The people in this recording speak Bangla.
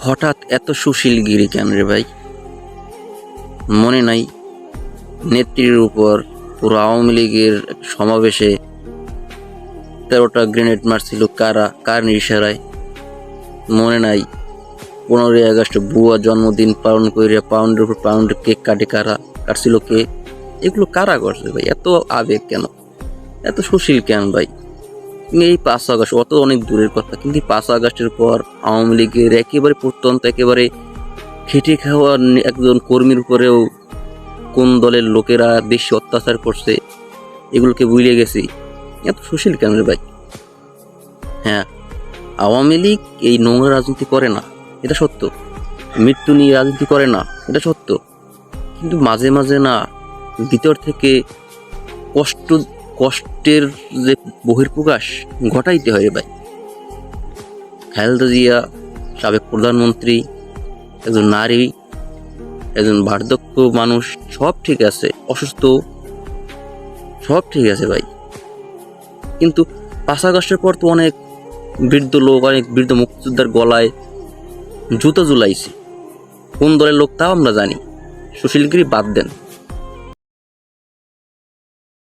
হঠাৎ এত সুশীল সুশীলগিরি কেন রে ভাই? মনে নাই, নেত্রীর উপর পুরো আওয়ামী লীগের সমাবেশে তেরোটা গ্রেনেড মারছিল কারা, কার ইশারায় মনে নাই, পনেরোই আগস্ট বুয়া জন্মদিন পালন করে পাউন্ডের উপর পাউন্ড কেক কাটে কারা, কাটছিল কে? এগুলো কারা করছে ভাই? এত আবেগ কেন? এত সুশীল কেন ভাই? এই পাঁচ আগস্ট, অত অনেক দূরের কথা। কিন্তু পাঁচ আগস্টের পর আওয়ামী লীগের একেবারে প্রত্যন্ত, একেবারে খেটে খাওয়া একজন কর্মীর উপরেও কোন দলের লোকেরা বেশি অত্যাচার করছে, এগুলোকে ভুলে গেছি। এত সুশীল কেন ভাই? হ্যাঁ আওয়ামী লীগ এই নোংরা রাজনীতি করে না, এটা সত্য। মৃত্যু নিয়ে রাজনীতি করে না, এটা সত্য। কিন্তু মাঝে মাঝে না ভিতর থেকে কষ্ট কষ্টের যে বহির্প্রকাশ ঘটাইতে হয় ভাই খালেদা জিয়া, সাবেক প্রধানমন্ত্রী, একজন নারী, একজন বার্ধক্য মানুষ, সব ঠিক আছে, অসুস্থ, সব ঠিক আছে ভাই। কিন্তু পাঁচ পর তো অনেক বৃদ্ধ লোক, অনেক বৃদ্ধ মুক্তিযোদ্ধার গলায় জুতো জুলাইছে কোন দলের লোক তাও আমরা জানি। সুশীলগিরি বাদ দেন।